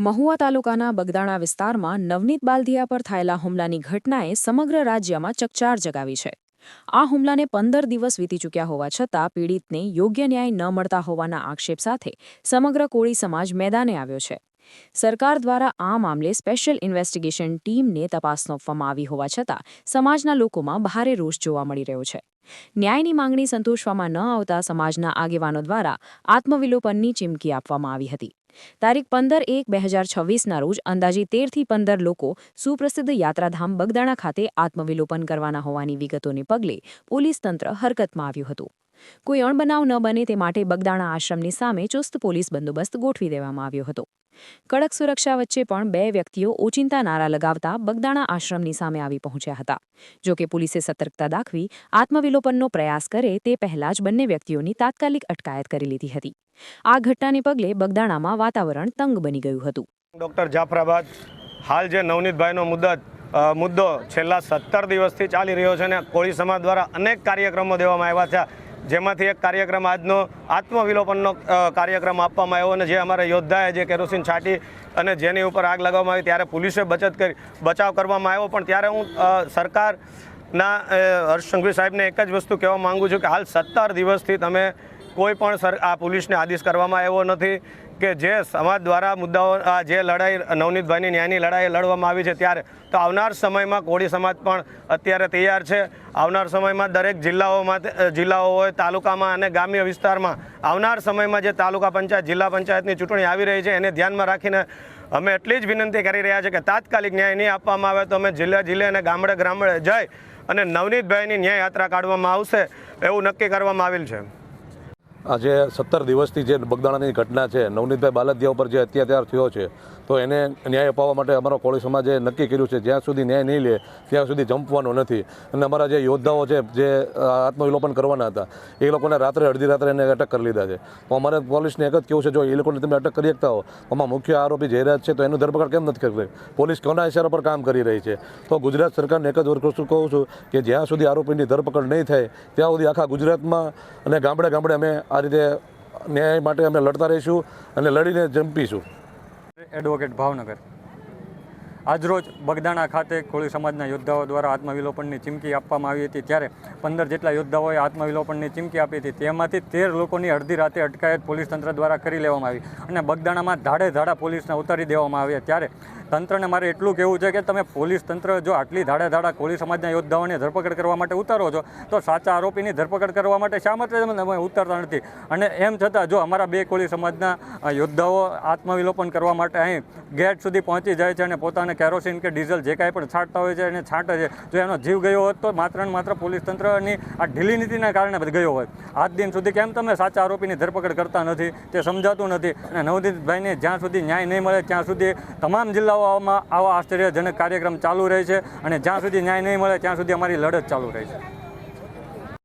મહુવા તાલુકાના બગદાણા વિસ્તારમાં નવનીત બાલધિયા પર થયેલા હુમલાની ઘટનાએ સમગ્ર રાજ્યમાં ચકચાર જગાવી છે. આ હુમલાને પંદર દિવસ વીતી ચૂક્યા હોવા છતાં પીડિતને યોગ્ય ન્યાય ન મળતા હોવાના આક્ષેપ સાથે સમગ્ર કોળી સમાજ મેદાને આવ્યો છે. સરકાર દ્વારા આ મામલે સ્પેશિયલ ઇન્વેસ્ટિગેશન ટીમને તપાસ સોંપવામાં આવી હોવા છતાં સમાજના લોકોમાં ભારે રોષ જોવા મળી રહ્યો છે. ન્યાયની માંગણી સંતોષવામાં ન આવતા સમાજના આગેવાનો દ્વારા આત્મવિલોપનની ચીમકી આપવામાં આવી હતી. તારીખ પંદર એક બે હજાર છવ્વીસના રોજ અંદાજે તેરથી પંદર લોકો સુપ્રસિદ્ધ યાત્રાધામ બગદાણા ખાતે આત્મવિલોપન કરવાના હોવાની વિગતોને પગલે પોલીસ તંત્ર હરકતમાં આવ્યું હતું. કોઈ અણબનાવ ન બને તે માટે બગદાણા આશ્રમની સામે ચુસ્ત પોલીસ બંદોબસ્ત ગોઠવી દેવામાં આવ્યો હતો. કડક સુરક્ષા વચ્ચે પણ બે વ્યક્તિઓ ઓચિંતા નારા લગાવતા બગદાણા આશ્રમની સામે આવી પહોંચ્યા હતા. જોકે પોલીસે સતર્કતા દાખવી આત્મવિલોપનનો પ્રયાસ કરે તે પહેલા જ બંને વ્યક્તિઓની તાત્કાલિક અટકાયત કરી લીધી હતી. આ ઘટનાને પગલે બગદાણામાં વાતાવરણ તંગ બની ગયું હતું. ડૉક્ટર જાફરાબાદ, હાલ જે નવનીતભાઈનો મુદ્દત મુદ્દો છેલ્લા સત્તર દિવસથી ચાલી રહ્યો છે અને કોળી સમાજ દ્વારા અનેક કાર્યક્રમો દેવામાં આવ્યા છે. જેમાંથી એક કાર્યક્રમ આજનો આત્મવિલોપનનો કાર્યક્રમ આપવામાં આવ્યો અને જે અમારા યોદ્ધાએ જે કેરોસીન છાંટી અને જેની ઉપર આગ લગાવવામાં આવી ત્યારે પોલીસે બચત કરી, બચાવ કરવામાં આવ્યો. પણ ત્યારે હું સરકારના હર્ષ સંઘવી સાહેબને એક જ વસ્તુ કહેવા માંગુ છું કે હાલ સત્તર દિવસથી તમે કોઈ પણ સર, આ પોલીસને આદેશ કરવામાં આવ્યો નથી. કે જે સમાજ દ્વારા મુદ્દાઓ, આ જે લડાઈ, નવનીતભાઈની ન્યાયની લડાઈ લડવામાં આવી છે ત્યારે, તો આવનાર સમયમાં કોળી સમાજ પણ અત્યારે તૈયાર છે. આવનાર સમયમાં દરેક જિલ્લાઓમાં જિલ્લાઓ હોય, તાલુકામાં અને ગ્રામ્ય વિસ્તારમાં, આવનાર સમયમાં જે તાલુકા પંચાયત, જિલ્લા પંચાયતની ચૂંટણી આવી રહી છે, એને ધ્યાનમાં રાખીને અમે એટલી જ વિનંતી કરી રહ્યા છે કે તાત્કાલિક ન્યાય નહીં આપવામાં આવે તો અમે જિલ્લા, જિલ્લે અને ગામડે ગામડે જઈ અને નવનીતભાઈની ન્યાય યાત્રા કાઢવામાં આવશે એવું નક્કી કરવામાં આવેલ છે. આજે સત્તર દિવસથી જે બગદાણાની ઘટના છે, નવનીતભાઈ બાલદિયા ઉપર જે અત્યાચાર થયો છે, તો એને ન્યાય અપાવવા માટે અમારો કોળી સમાજે નક્કી કર્યું છે, જ્યાં સુધી ન્યાય નહીં લે, ત્યાં સુધી જંપવાનો નથી. અને અમારા જે યોદ્ધાઓ છે, જે આત્મવિલોપન કરવાના હતા, એ લોકોને રાત્રે અડધી રાત્રે એને અટક કરી લીધા છે. તો અમારે પોલીસને એક જ કેવું છે, જો એ લોકોને તમે અટક કરી શકતા હો આમાં મુખ્ય આરોપી જયરાજ છે, તો એનું ધરપકડ કેમ નથી કરી પોલીસ કોના ઇશારા પર કામ કરી રહી છે? તો ગુજરાત સરકારને એક જ વર્ષ કહું છું કે જ્યાં સુધી આરોપીની ધરપકડ નહીં થાય, ત્યાં સુધી આખા ગુજરાતમાં અને ગામડે ગામડે અમે આ રીતે ન્યાય માટે અમે લડતા રહીશું અને લડીને જંપીશું. એડવોકેટ ભાવનગર. આજરોજ બગદાણા ખાતે કોળી સમાજના યોદ્ધાઓ દ્વારા આત્મવિલોપનની ચીમકી આપવામાં આવી હતી. ત્યારે પંદર જેટલા યોદ્ધાઓએ આત્મવિલોપનની ચીમકી આપી હતી. તેમાંથી તેર લોકોની અડધી રાતે અટકાયત પોલીસ તંત્ર દ્વારા કરી લેવામાં આવી અને બગદાણામાં ધાડે ધાડા પોલીસને ઉતારી દેવામાં આવ્યા. ત્યારે તંત્રને મારે એટલું કહેવું છે કે તમે પોલીસ તંત્ર જો આટલી ધાડા ધાડા કોળી સમાજના યોદ્ધાઓને ધરપકડ કરવા માટે ઉતારો છો, તો સાચા આરોપીની ધરપકડ કરવા માટે શા માટે તમે ઉતારતા નથી? અને એમ છતાં જો અમારા બે કોળી સમાજના યોદ્ધાઓ આત્મવિલોપન કરવા માટે અહીં ગેટ સુધી પહોંચી જાય છે અને પોતાને કેરોસીન કે ડીઝલ જે કાંઈ પણ છાંટતા હોય છે એને છાંટે છે, જો એનો જીવ ગયો હોત તો માત્ર ને માત્ર પોલીસ તંત્રની આ ઢીલી નીતિના કારણે ગયો હોત. આજ દિન સુધી કેમ તમે સાચા આરોપીની ધરપકડ કરતા નથી, તે સમજાતું નથી અને નવદીપભાઈને જ્યાં સુધી ન્યાય નહીં મળે ત્યાં સુધી તમામ જિલ્લાઓમાં આવા આશ્ચર્યજનક કાર્યક્રમ ચાલુ રહે છે અને જ્યાં સુધી ન્યાય નહીં મળે, ત્યાં સુધી અમારી લડત ચાલુ રહે છે.